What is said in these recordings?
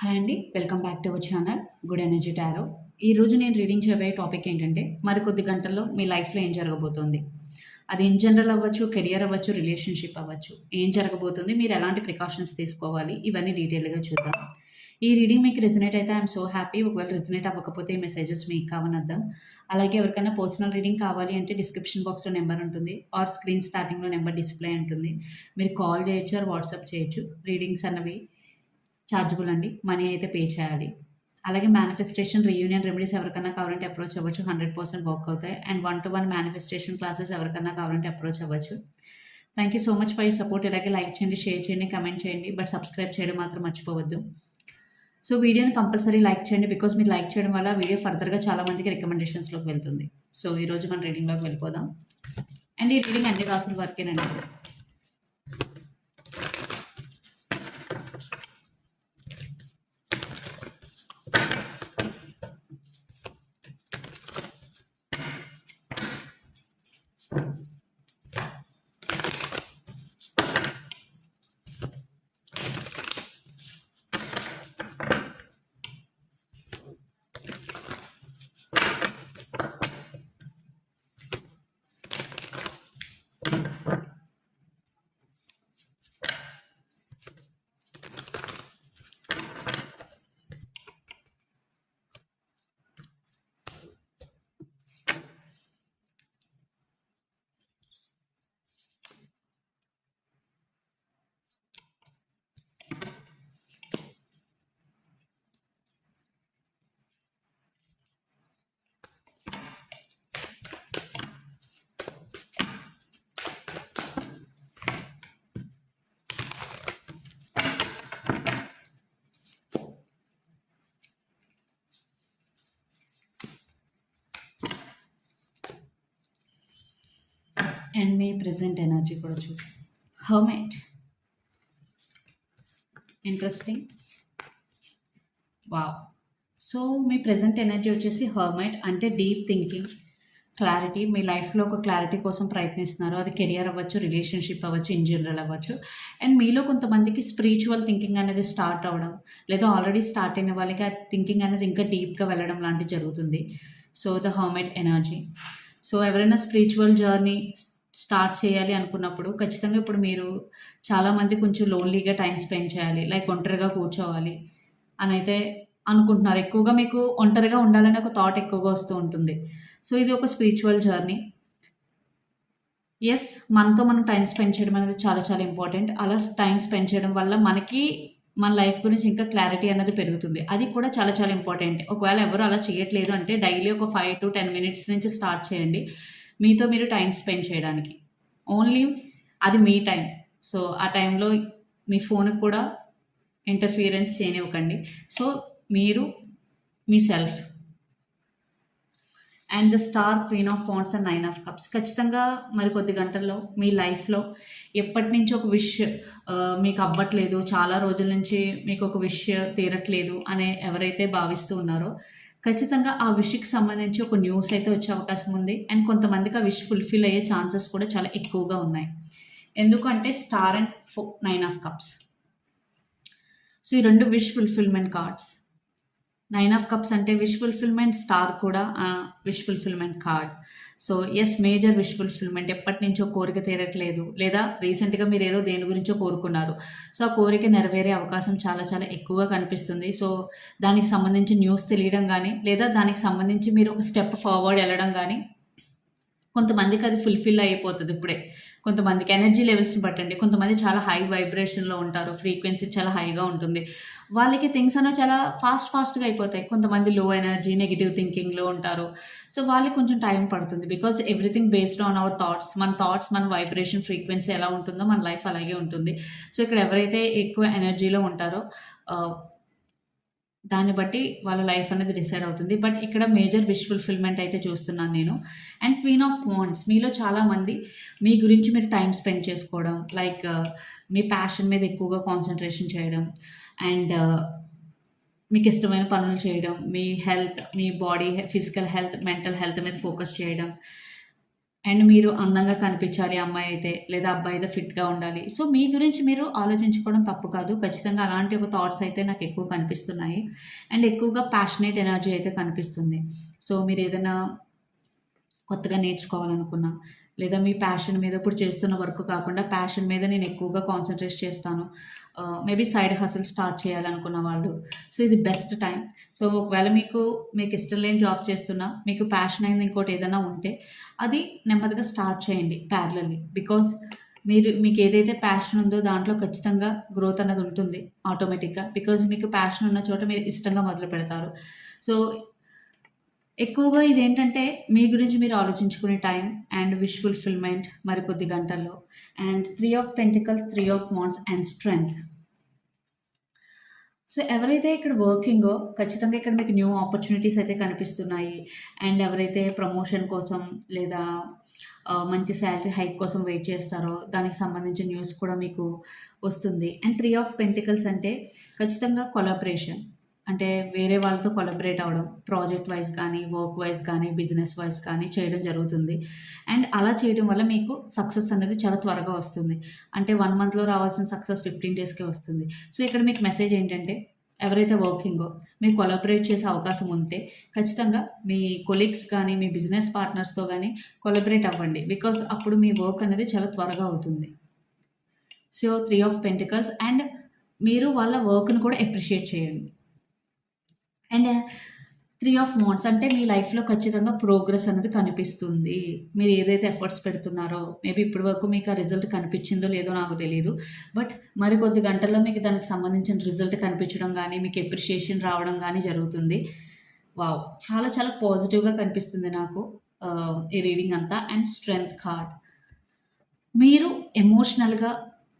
Hi అండి welcome back to our channel good energy tarot. ఈ రోజు నేను రీడింగ్ చేయబోయే టాపిక్ ఏంటంటే మరికొద్ది గంటల్లో మీ లైఫ్లో ఏం జరగబోతోంది? అది ఇన్ జనరల్ అవ్వచ్చు కెరియర్ అవ్వచ్చు రిలేషన్షిప్ అవ్వచ్చు. ఏం జరగబోతుంది? మీరు ఎలాంటి ప్రికాషన్స్ తీసుకోవాలి? ఇవన్నీ డీటెయిల్గా చూద్దాం. ఈ రీడింగ్ మీకు రిజనేట్ అయితే ఐఎమ్ సో హ్యాపీ. ఒకవేళ రిజనేట్ అవ్వకపోతే ఈ మెసేజెస్ మీకు కావనద్దాం అలాగే ఎవరికైనా పర్సనల్ రీడింగ్ కావాలి అంటే డిస్క్రిప్షన్ బాక్స్లో నెంబర్ ఉంటుంది. ఆర్ స్క్రీన్ స్టార్టింగ్లో నెంబర్ డిస్ప్లే ఉంటుంది. మీరు కాల్ చేయొచ్చు ఆర్ వాట్సాప్ చేయొచ్చు. రీడింగ్స్ అన్నవి ఛార్జబుల్ అండి మనీ అయితే పే చేయాలి. అలాగే మేనిఫెస్టేషన్ రీయూనియన్ రెమెడీస్ ఎవరికైనా కావాలంటే అప్రోచ్ అవ్వచ్చు. హండ్రెడ్ పర్సెంట్ వర్క్ అవుతాయి. And one to one manifestation classes ఎవరికైనా కావాలంటే అప్రోచ్ అవ్వచ్చు. Thank you so much for you support ఇలాగే లైక్ చేయండి షేర్ చేయండి కమెంట్ చేయండి. బట్ సబ్స్క్రైబ్ చేయడం మాత్రం మర్చిపోవద్దు. సో వీడియోని కంపల్సరీ లైక్ చేయండి బికాస్ మీరు లైక్ చేయడం వల్ల వీడియో ఫర్దర్గా చాలా మందికి రికమెండేషన్స్లోకి వెళ్తుంది. సో ఈరోజు మన రీడింగ్లోకి వెళ్ళిపోదాం. అండ్ ఈ రీడింగ్ అన్ని రాసుల వరకేనండి. అండ్ మీ ప్రజెంట్ ఎనర్జీ కూడా చూడు హర్మెట్ ఇంట్రెస్టింగ్ వావ్ సో మీ ప్రజెంట్ ఎనర్జీ వచ్చేసి హర్మైట్ అంటే డీప్ థింకింగ్ క్లారిటీ మీ లైఫ్లో ఒక క్లారిటీ కోసం ప్రయత్నిస్తున్నారు. అది కెరియర్ అవ్వచ్చు రిలేషన్షిప్ అవ్వచ్చు ఇన్ జనరల్ అవ్వచ్చు. అండ్ మీలో కొంతమందికి స్పిరిచువల్ థింకింగ్ అనేది స్టార్ట్ అవ్వడం లేదా ఆల్రెడీ స్టార్ట్ అయిన వాళ్ళకి ఆ థింకింగ్ అనేది ఇంకా డీప్గా వెళ్ళడం లాంటివి జరుగుతుంది. So the hermit energy so ఎవరైనా స్పిరిచువల్ జర్నీ స్టార్ట్ చేయాలి అనుకున్నప్పుడు ఖచ్చితంగా ఇప్పుడు మీరు చాలామంది కొంచెం లోన్లీగా టైం స్పెండ్ చేయాలి లైక్ ఒంటరిగా కూర్చోవాలి అని అయితే అనుకుంటున్నారు. ఎక్కువగా మీకు ఒంటరిగా ఉండాలనే ఒక థాట్ ఎక్కువగా వస్తూ ఉంటుంది. సో ఇది ఒక స్పిరిచువల్ జర్నీ ఎస్ మనతో మనం టైం స్పెండ్ చేయడం అనేది చాలా చాలా ఇంపార్టెంట్. అలా టైం స్పెండ్ చేయడం వల్ల మనకి మన లైఫ్ గురించి ఇంకా క్లారిటీ అనేది పెరుగుతుంది. అది కూడా చాలా చాలా ఇంపార్టెంట్. ఒకవేళ ఎవరు అలా చేయట్లేదు అంటే డైలీ ఒక ఫైవ్ టు టెన్ మినిట్స్ నుంచి స్టార్ట్ చేయండి. మీతో మీరు టైం స్పెండ్ చేయడానికి. ఓన్లీ అది మీ టైం. సో ఆ టైంలో మీ ఫోన్కి కూడా ఇంటర్ఫియరెన్స్ చేయనివ్వకండి. సో మీరు మీ self. And the star queen of phones and nine of cups ఖచ్చితంగా మరి కొద్ది గంటల్లో మీ లైఫ్లో ఎప్పటి నుంచి ఒక విష్ మీకు అవ్వట్లేదు చాలా రోజుల నుంచి మీకు ఒక విష్ తీరట్లేదు అనే ఎవరైతే భావిస్తూ ఉన్నారో ఖచ్చితంగా ఆ విష్కి సంబంధించి ఒక న్యూస్ అయితే వచ్చే అవకాశం ఉంది. అండ్ కొంతమందికి ఆ విష్ ఫుల్ఫిల్ అయ్యే ఛాన్సెస్ కూడా చాలా ఎక్కువగా ఉన్నాయి. ఎందుకంటే స్టార్ అండ్ ఫో నైన్ ఆఫ్ కప్స్. సో ఈ రెండు wish fulfilment cards. Nine of cups అంటే విష్ ఫుల్ఫిల్మెంట్ స్టార్ కూడా wish fulfilment card. So yes major wish fulfilment ఎప్పటి నుంచో కోరిక తీరట్లేదు. లేదా రీసెంట్గా మీరు ఏదో దేని గురించో కోరుకున్నారు. సో ఆ కోరిక నెరవేరే అవకాశం చాలా చాలా ఎక్కువగా కనిపిస్తుంది. సో దానికి సంబంధించి న్యూస్ తెలియడం కానీ లేదా దానికి సంబంధించి మీరు ఒక స్టెప్ ఫార్వర్డ్ వెళ్ళడం కానీ కొంతమందికి అది ఫుల్ఫిల్ అయిపోతుంది ఇప్పుడే. కొంతమందికి ఎనర్జీ లెవెల్స్ని బట్టండి. కొంతమంది చాలా హై వైబ్రేషన్లో ఉంటారు. ఫ్రీక్వెన్సీ చాలా హైగా ఉంటుంది. వాళ్ళకి థింగ్స్ అనేవి చాలా ఫాస్ట్ ఫాస్ట్గా అయిపోతాయి. కొంతమంది లో ఎనర్జీ నెగిటివ్ థింకింగ్లో ఉంటారు. సో వాళ్ళకి కొంచెం టైం పడుతుంది. Because everything based on our thoughts మన థాట్స్ మన వైబ్రేషన్ ఫ్రీక్వెన్సీ ఎలా ఉంటుందో మన లైఫ్ అలాగే ఉంటుంది. సో ఇక్కడ ఎవరైతే ఎక్కువ ఎనర్జీలో ఉంటారో uh, దాన్ని బట్టి వాళ్ళ లైఫ్ అనేది డిసైడ్ అవుతుంది. బట్ ఇక్కడ మేజర్ విష్ ఫుల్ఫిల్మెంట్ అయితే చూస్తున్నాను నేను. అండ్ క్వీన్ ఆఫ్ వాండ్స్ మీలో చాలామంది మీ గురించి మీరు టైం స్పెండ్ చేసుకోవడం లైక్ మీ ప్యాషన్ మీద ఎక్కువగా కాన్సన్ట్రేషన్ చేయడం అండ్ మీకు ఇష్టమైన పనులు చేయడం మీ హెల్త్ మీ body physical health mental health మీద ఫోకస్ చేయడం అండ్ మీరు అందంగా కనిపించాలి అమ్మాయి అయితే లేదా అబ్బాయి అయితే ఫిట్‌గా ఉండాలి. సో, మీ గురించి మీరు ఆలోచించుకోవడం తప్పు కాదు. ఖచ్చితంగా అలాంటి ఒక థాట్స్ అయితే నాకు ఎక్కువ కనిపిస్తున్నాయి. అండ్ ఎక్కువగా ప్యాషనేట్ ఎనర్జీ అయితే కనిపిస్తుంది. సో, మీరు ఏదైనా కొత్తగా నేర్చుకోవాలనుకున్నా, లేదా మీ ప్యాషన్ మీద ఇప్పుడు చేస్తున్న వర్క్ కాకుండా ప్యాషన్ మీద నేను ఎక్కువగా కాన్సన్ట్రేట్ చేస్తాను. మేబీ సైడ్ హసల్ స్టార్ట్ చేయాలనుకున్న వాళ్ళు. సో, ఇది బెస్ట్ టైం. సో, ఒకవేళ మీకు మీకు ఇష్టం లేని జాబ్ చేస్తున్నా, మీకు ప్యాషన్ అయింది ఇంకోటి ఏదైనా ఉంటే, అది నెమ్మదిగా స్టార్ట్ చేయండి ప్యారలెల్‌లి. బికాస్ మీరు మీకు ఏదైతే ప్యాషన్ ఉందో దాంట్లో ఖచ్చితంగా గ్రోత్ అన్నది ఉంటుంది ఆటోమేటిక్‌గా. బికాజ్ మీకు ప్యాషన్ ఉన్న చోట మీరు ఇష్టంగా మొదలు పెడతారు సో, ఎక్కువగా ఇదేంటంటే మీ గురించి మీరు ఆలోచించుకునే టైం అండ్ విష్ ఫుల్‌ఫిల్‌మెంట్ మరికొద్ది గంటల్లో. And three of pentacle, three of wands and strength. So, ఎవరైతే ఇక్కడ వర్కింగో ఖచ్చితంగా ఇక్కడ మీకు న్యూ ఆపర్చునిటీస్ అయితే కనిపిస్తున్నాయి. అండ్ ఎవరైతే ప్రమోషన్ కోసం లేదా మంచి శాలరీ హైక్ కోసం వెయిట్ చేస్తారో దానికి సంబంధించిన న్యూస్ కూడా మీకు వస్తుంది. అండ్ త్రీ ఆఫ్ పెంటికల్స్ అంటే ఖచ్చితంగా కొలాబరేషన్. అంటే వేరే వాళ్ళతో కొలబరేట్ అవ్వడం. ప్రాజెక్ట్ వైస్ కానీ, వర్క్ వైస్ కానీ, బిజినెస్ వైస్ కానీ చేయడం జరుగుతుంది. అండ్ అలా చేయడం వల్ల మీకు సక్సెస్ అనేది చాలా త్వరగా వస్తుంది. అంటే వన్ మంత్‌లో రావాల్సిన సక్సెస్ 15 డేస్‌కే వస్తుంది. సో, ఇక్కడ మీకు మెసేజ్ ఏంటంటే ఎవరైతే వర్కింగో మీరు కొలబరేట్ చేసే అవకాశం ఉంటే ఖచ్చితంగా మీ కొలీగ్స్ కానీ, మీ బిజినెస్ పార్ట్నర్స్‌తో కానీ కొలబరేట్ అవ్వండి. బికాజ్ అప్పుడు మీ వర్క్ అనేది చాలా త్వరగా అవుతుంది. So, three of pentacles and మీరు వాళ్ళ వర్క్‌ని కూడా అప్రిషియేట్ చేయండి. అండ్ త్రీ ఆఫ్ మోడ్స్ అంటే మీ లైఫ్‌లో ఖచ్చితంగా ప్రోగ్రెస్ అనేది కనిపిస్తుంది. మీరు ఏదైతే ఎఫర్ట్స్ పెడుతున్నారో మేబీ ఇప్పటి వరకు మీకు ఆ రిజల్ట్ కనిపించిందో లేదో నాకు తెలియదు బట్ మరి కొద్ది గంటల్లో మీకు దానికి సంబంధించిన రిజల్ట్ కనిపించడం కానీ మీకు ఎప్రిషియేషన్ రావడం కానీ జరుగుతుంది. వావ్! చాలా చాలా పాజిటివ్‌గా కనిపిస్తుంది నాకు ఈ రీడింగ్ అంతా. And strength card. మీరు ఎమోషనల్‌గా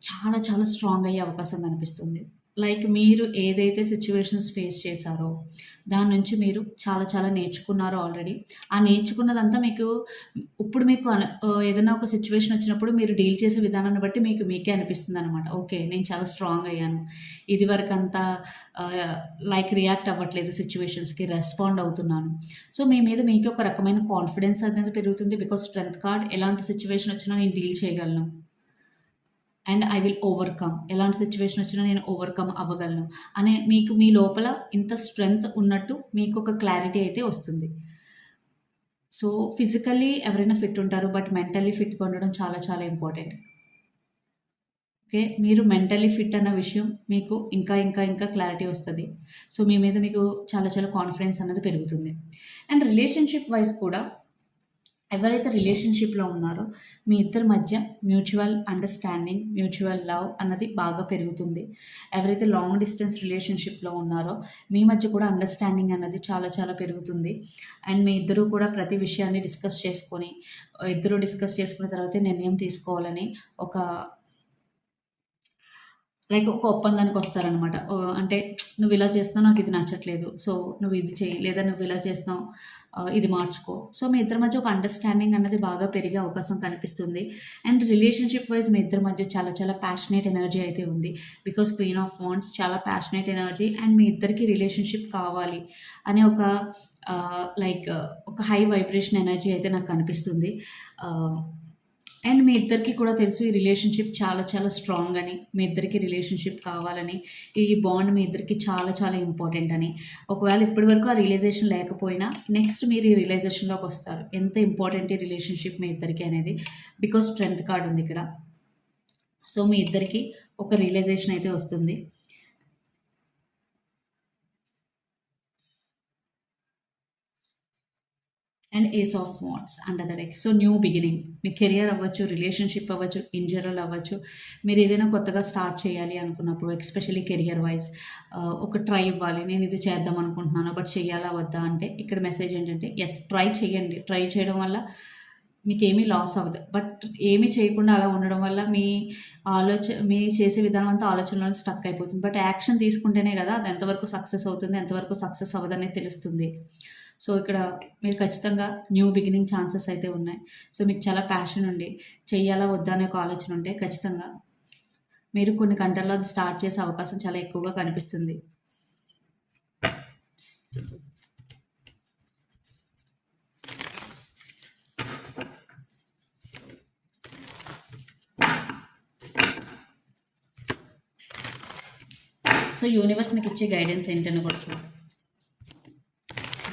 చాలా చాలా స్ట్రాంగ్ అయ్యే అవకాశం కనిపిస్తుంది. లైక్ మీరు ఏదైతే సిచ్యువేషన్స్ ఫేస్ చేశారో దాని నుంచి మీరు చాలా చాలా నేర్చుకున్నారు ఆల్రెడీ. ఆ నేర్చుకున్నదంతా మీకు ఇప్పుడు మీకు అన ఏదైనా ఒక సిచ్యువేషన్ వచ్చినప్పుడు మీరు డీల్ చేసే విధానాన్ని బట్టి మీకు మీకే అనిపిస్తుంది అనమాట ఓకే. నేను చాలా స్ట్రాంగ్ అయ్యాను. ఇదివరకు అంతా లైక్ రియాక్ట్ అవ్వట్లేదు సిచ్యువేషన్స్కి రెస్పాండ్ అవుతున్నాను. సో, మీ మీద మీకు ఒక రకమైన కాన్ఫిడెన్స్ అనేది పెరుగుతుంది. బికాస్ స్ట్రెంత్ కార్డ్ ఎలాంటి సిచ్యువేషన్ వచ్చినా నేను డీల్ చేయగలను. And I will overcome. ఎలాంటి సిచ్యువేషన్ వచ్చినా నేను ఓవర్‌కమ్ అవ్వగలను. అనే మీకు మీ లోపల ఇంత స్ట్రెంగ్త్ ఉన్నట్టు మీకు ఒక క్లారిటీ అయితే వస్తుంది. సో, ఫిజికల్లీ ఎవరైనా ఫిట్ ఉంటారు. బట్ మెంటల్లీ ఫిట్‌గా ఉండడం చాలా చాలా ఇంపార్టెంట్. ఓకే. మీరు మెంటల్లీ ఫిట్ అన్న విషయం మీకు ఇంకా ఇంకా ఇంకా క్లారిటీ వస్తుంది సో, మీ మీద మీకు చాలా చాలా కాన్ఫిడెన్స్ అన్నది పెరుగుతుంది. అండ్ రిలేషన్‌షిప్ వైస్ కూడా ఎవరైతే రిలేషన్‌షిప్‌లో ఉన్నారో మీ ఇద్దరి మధ్య మ్యూచువల్ అండర్‌స్టాండింగ్, మ్యూచువల్ లవ్ అన్నది బాగా పెరుగుతుంది. ఎవరైతే లాంగ్ డిస్టెన్స్ రిలేషన్‌షిప్‌లో ఉన్నారో మీ మధ్య కూడా అండర్‌స్టాండింగ్ అన్నది చాలా చాలా పెరుగుతుంది. అండ్ మీ ఇద్దరు కూడా ప్రతి విషయాన్ని డిస్కస్ చేసుకొని ఇద్దరు డిస్కస్ చేసుకున్న తర్వాతే నిర్ణయం తీసుకోవాలని ఒక లైక్ ఒక ఒప్పందానికి వస్తారనమాట. అంటే నువ్వు ఇలా చేస్తున్నావు నాకు ఇది నచ్చట్లేదు. సో, నువ్వు ఇది చెయ్యి. లేదా నువ్వు ఇలా చేస్తున్నావు ఇది మార్చుకో. సో, మీ ఇద్దరి మధ్య ఒక అండర్‌స్టాండింగ్ అన్నది బాగా పెరిగే అవకాశం కనిపిస్తుంది. అండ్ రిలేషన్‌షిప్ వైస్ మీ ఇద్దరి మధ్య చాలా చాలా ప్యాషనేట్ ఎనర్జీ అయితే ఉంది. బికాజ్ క్వీన్ ఆఫ్ వాండ్స్ చాలా ప్యాషనేట్ ఎనర్జీ అండ్ మీ ఇద్దరికీ రిలేషన్‌షిప్ కావాలి అనే ఒక లైక్ ఒక హై వైబ్రేషన్ ఎనర్జీ అయితే నాకు కనిపిస్తుంది. అండ్ మీ ఇద్దరికీ కూడా తెలుసు ఈ రిలేషన్‌షిప్ చాలా చాలా స్ట్రాంగ్ అని. మీ ఇద్దరికీ రిలేషన్‌షిప్ కావాలని. ఈ బాండ్ మీ ఇద్దరికీ చాలా చాలా ఇంపార్టెంట్ అని. ఒకవేళ ఇప్పటి వరకు ఆ రియలైజేషన్ లేకపోయినా నెక్స్ట్ మీరు ఈ రియలైజేషన్‌లోకి వస్తారు. ఎంత ఇంపార్టెంట్ ఈ రిలేషన్‌షిప్ మీ ఇద్దరికీ అనేది. బికాజ్ స్ట్రెంగ్త్ కార్డ్ ఉంది ఇక్కడ. సో, మీ ఇద్దరికీ ఒక రియలైజేషన్ అయితే వస్తుంది. And ace of wands under the deck. So, new beginning. Me career అవ్వచ్చు, రిలేషన్‌షిప్ అవ్వచ్చు, ఇన్ జనరల్ అవ్వచ్చు. మీరు ఏదైనా కొత్తగా స్టార్ట్ చేయాలి అనుకున్నప్పుడు ఎస్పెషల్లీ కెరియర్ వైస్ ఒక ట్రై ఇవ్వాలి. నేను ఇది చేద్దాం అనుకుంటున్నాను. బట్ చేయాలా వద్దా అంటే ఇక్కడ మెసేజ్ ఏంటంటే ఎస్ ట్రై చేయండి. ట్రై చేయడం వల్ల మీకేమీ లాస్ అవ్వదు. బట్ ఏమీ చేయకుండా అలా ఉండడం వల్ల మీ ఆలోచన మీ చేసే విధానం అంతా ఆలోచనలో స్టక్ అయిపోతుంది. బట్ యాక్షన్ తీసుకుంటేనే కదా అది ఎంతవరకు సక్సెస్ అవుతుంది, ఎంతవరకు సక్సెస్ అవ్వదనేది తెలుస్తుంది. సో ఇక్కడ మీరు ఖచ్చితంగా న్యూ బిగినింగ్ ఛాన్సెస్ అయితే ఉన్నాయి. సో మీకు చాలా ప్యాషన్ ఉండి చెయ్యాలా వద్దా అనే ఒక ఆలోచన ఉంటే ఖచ్చితంగా మీరు కొన్ని గంటల్లో అది స్టార్ట్ చేసే అవకాశం చాలా ఎక్కువగా కనిపిస్తుంది. సో యూనివర్స్ మీకు ఇచ్చే గైడెన్స్ ఏంటని కూడా చూడండి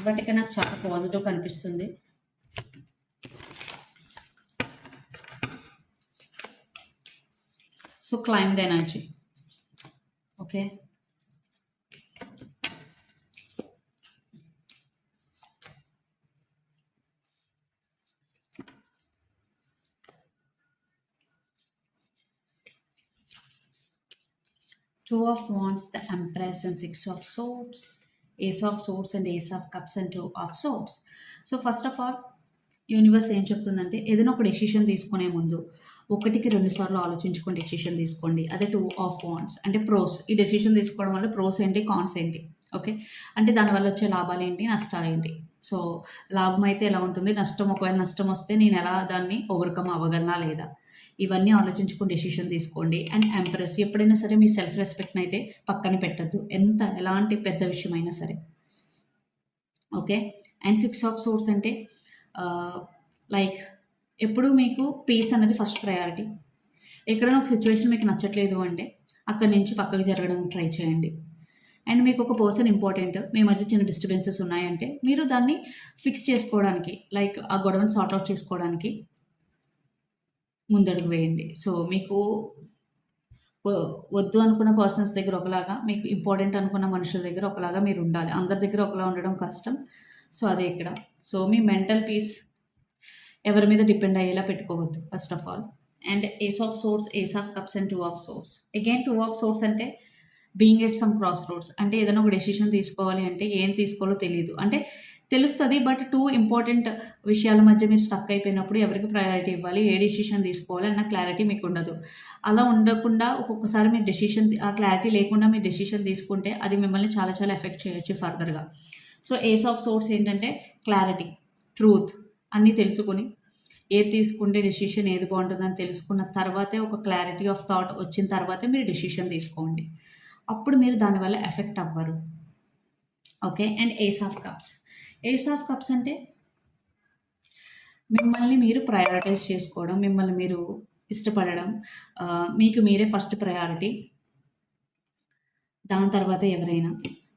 బట్ ఇక్కడ నాకు చాలా పాజిటివ్ కనిపిస్తుంది so claim the energy okay two of wands the empress and six of swords ace of swords and ace of cups and two of swords. So first of all universe ఏం చెప్తుందంటే ఏదైనా ఒక decision తీసుకునే ముందు ఒకటికి రెండు సార్లు ఆలోచించుకొని డెసిషన్ తీసుకోండి. అదే టూ ఆఫ్ వాన్స్ అంటే ప్రోస్ ఈ డెసిషన్ తీసుకోవడం వల్ల ప్రోస్ ఏంటి కాన్స్ ఏంటి? ఓకే అంటే దానివల్ల వచ్చే లాభాలు ఏంటి నష్టాలు ఏంటి? సో లాభం అయితే ఎలా ఉంటుంది? నష్టం ఒకవేళ నష్టం వస్తే నేను ఎలా దాన్ని ఓవర్కమ్ అవ్వగలనా లేదా? ఇవన్నీ ఆలోచించుకుని డెసిషన్ తీసుకోండి. అండ్ ఎంప్రెస్ ఎప్పుడైనా సరే మీ సెల్ఫ్ రెస్పెక్ట్ని అయితే పక్కన పెట్టద్దు. ఎంత ఎలాంటి పెద్ద విషయమైనా సరే. Okay and six of swords అంటే లైక్ ఎప్పుడు మీకు పీస్ అనేది ఫస్ట్ ప్రయారిటీ ఎక్కడైనా ఒక సిచ్యువేషన్ మీకు నచ్చట్లేదు అంటే అక్కడి నుంచి పక్కకు జరగడం ట్రై చేయండి. అండ్ మీకు ఒక పర్సన్ ఇంపార్టెంట్ మీ మధ్య చిన్న డిస్టర్బెన్సెస్ ఉన్నాయంటే మీరు దాన్ని ఫిక్స్ చేసుకోవడానికి లైక్ ఆ గొడవని సార్ట్అవుట్ చేసుకోవడానికి ముందడుగు వేయండి. సో మీకు వద్దు అనుకున్న పర్సన్స్ దగ్గర ఒకలాగా మీకు ఇంపార్టెంట్ అనుకున్న మనుషుల దగ్గర ఒకలాగా మీరు ఉండాలి. అందరి దగ్గర ఒకలా ఉండడం కష్టం. సో అదే ఇక్కడ. సో మీ మెంటల్ పీస్ ఎవరి మీద డిపెండ్ అయ్యేలా పెట్టుకోవద్దు first of all and ace of swords ace of cups and two of swords again two of swords అంటే being at some crossroads అంటే ఏదైనా ఒక డెసిషన్ తీసుకోవాలి అంటే ఏం తీసుకోవాలో తెలియదు అంటే తెలుస్తుంది బట్ టూ ఇంపార్టెంట్ విషయాల మధ్య మీరు స్టక్ అయిపోయినప్పుడు ఎవరికి ప్రయారిటీ ఇవ్వాలి ఏ డెసిషన్ తీసుకోవాలి అన్న క్లారిటీ మీకు ఉండదు అలా ఉండకుండా ఒక్కొక్కసారి మీరు డెసిషన్ ఆ క్లారిటీ లేకుండా మీరు డెసిషన్ తీసుకుంటే అది మిమ్మల్ని చాలా చాలా ఎఫెక్ట్ చేయొచ్చు ఫర్దర్గా సో ఏస్ ఆఫ్ సోర్స్ ఏంటంటే క్లారిటీ ట్రూత్ అన్నీ తెలుసుకొని ఏది తీసుకుంటే డెసిషన్ ఏది బాగుంటుందని తెలుసుకున్న తర్వాతే ఒక క్లారిటీ ఆఫ్ థాట్ వచ్చిన తర్వాతే మీరు డెసిషన్ తీసుకోండి. అప్పుడు మీరు దానివల్ల ఎఫెక్ట్ అవ్వరు. Okay? And ace of cups. Ace of cups అంటే మిమ్మల్ని మీరు ప్రయారిటైజ్ చేసుకోవడం మిమ్మల్ని మీరు ఇష్టపడడం మీకు మీరే ఫస్ట్ ప్రయారిటీ. దాని తర్వాత ఎవరైనా.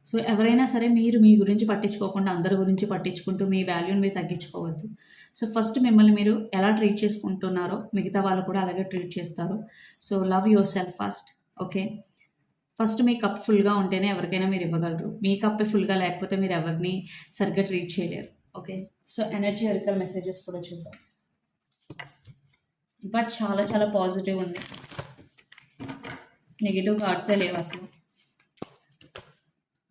సో ఎవరైనా సరే మీరు మీ గురించి పట్టించుకోకుండా అందరి గురించి పట్టించుకుంటూ మీ వాల్యూని మీరు తగ్గించుకోవద్దు. సో ఫస్ట్ మిమ్మల్ని మీరు ఎలా ట్రీట్ చేసుకుంటున్నారో మిగతా వాళ్ళు కూడా అలాగే ట్రీట్ చేస్తారు. So love yourself first. Okay? First మీ కప్ ఫుల్గా ఉంటేనే ఎవరికైనా మీరు ఇవ్వగలరు. మీ కప్ ఫుల్గా లేకపోతే మీరు ఎవరిని సరిగ్గా ట్రీట్ చేయలేరు. Okay? So energy oracle messages కూడా చూద్దాం. బట్ చాలా చాలా పాజిటివ్ ఉంది. నెగిటివ్ కార్డ్సే లేవు అసలు.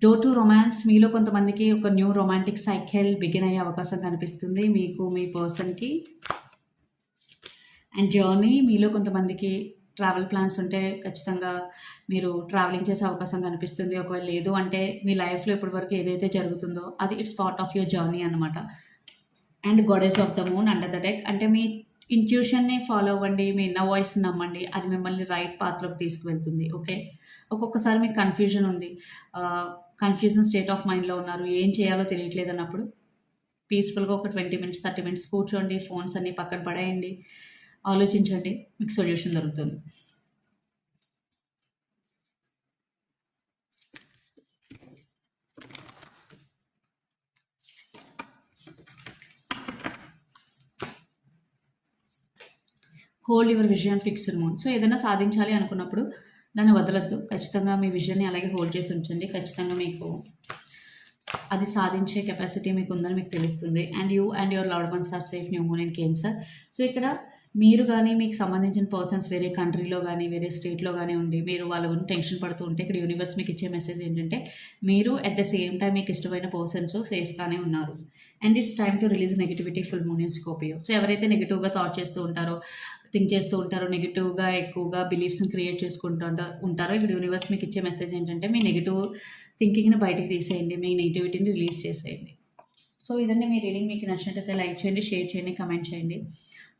డో టు రొమాన్స్ మీలో కొంతమందికి ఒక న్యూ రొమాంటిక్ సైకిల్ బిగిన్ అయ్యే అవకాశం కనిపిస్తుంది. మీకు మీ పర్సన్కి. అండ్ జర్నీ మీలో కొంతమందికి ట్రావెల్ ప్లాన్స్ ఉంటే ఖచ్చితంగా మీరు ట్రావెలింగ్ చేసే అవకాశం కనిపిస్తుంది. ఒకవేళ లేదు అంటే మీ లైఫ్లో ఇప్పటివరకు ఏదైతే జరుగుతుందో అది it's part of your journey అనమాట and goddess of the moon under the deck అంటే మీ ఇంట్యూషన్ని ఫాలో అవ్వండి మీ ఇన్న వాయిస్ నమ్మండి అది మిమ్మల్ని రైట్ పాత్రలోకి తీసుకువెళ్తుంది. ఓకే? ఒక్కొక్కసారి మీకు కన్ఫ్యూజన్ ఉంది. కన్ఫ్యూజన్ స్టేట్ ఆఫ్ మైండ్లో ఉన్నారు. ఏం చేయాలో తెలియట్లేదు అన్నప్పుడు పీస్ఫుల్గా ఒక ట్వంటీ మినిట్స్ థర్టీ మినిట్స్ కూర్చోండి ఫోన్స్ అన్నీ పక్కన పడేయండి. ఆలోచించండి మీకు సొల్యూషన్ దొరుకుతుంది. Hold your vision fixed moon so ఏదైనా సాధించాలి అనుకున్నప్పుడు దాన్ని వదలద్దు. ఖచ్చితంగా మీ విజన్ని అలాగే హోల్డ్ చేసి ఉంచండి. ఖచ్చితంగా మీకు అది సాధించే కెపాసిటీ మీకు ఉందని మీకు తెలుస్తుంది. And you and your loved ones are safe new moon and Cancer so ఇక్కడ మీరు కానీ మీకు సంబంధించిన పర్సన్స్ వేరే కంట్రీలో కానీ వేరే స్టేట్లో కానీ ఉండి మీరు వాళ్ళ గురించి టెన్షన్ పడుతూ ఉంటే ఇక్కడ యూనివర్స్ మీకు ఇచ్చే మెసేజ్ ఏంటంటే మీరు అట్ ద సేమ్ టైం మీకు ఇష్టమైన పర్సన్స్ సేఫ్గానే ఉన్నారు. And it's time to release negativity full moon in Scorpio so ఎవరైతే నెగిటివ్గా థాట్ చేస్తూ ఉంటారో థింక్ చేస్తూ ఉంటారో నెగిటివ్గా ఎక్కువగా బిలీఫ్స్ని క్రియేట్ చేసుకుంటూ ఉంటారో ఇక్కడ యూనివర్స్ మీకు ఇచ్చే మెసేజ్ ఏంటంటే మీ నెగిటివ్ థింకింగ్ని బయటికి తీసేయండి మీ నెగిటివిటీని రిలీజ్ చేసేయండి. సో ఇదండి మీ రీడింగ్. మీకు నచ్చినట్టయితే లైక్ చేయండి షేర్ చేయండి కమెంట్ చేయండి.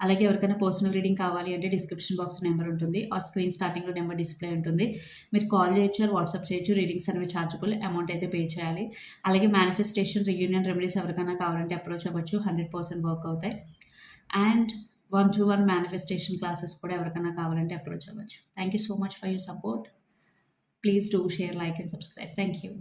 అలాగే ఎవరికైనా పర్సనల్ రీడింగ్ కావాలి అంటే డిస్క్రిప్షన్ బాక్స్ నెంబర్ ఉంటుంది. ఆ స్క్రీన్ స్టార్టింగ్లో నెంబర్ డిస్ప్లే ఉంటుంది. మీరు కాల్ చేయొచ్చు వాట్సాప్ చేయొచ్చు. రీడింగ్స్ అనేవి ఛార్జబుల్ అమౌంట్ అయితే పే చేయాలి. అలాగే మేనిఫెస్టేషన్ రీయూనియన్ రెమెడీస్ ఎవరికైనా కావాలంటే అప్రోచ్ అవ్వచ్చు. హండ్రెడ్ పర్సెంట్ వర్క్ అవుతాయి. And one to one manifestation classes కూడా ఎవరికైనా కావాలంటే అప్రోచ్ అవ్వచ్చు. Thank you so much for your support. Please do share like and subscribe. Thank you.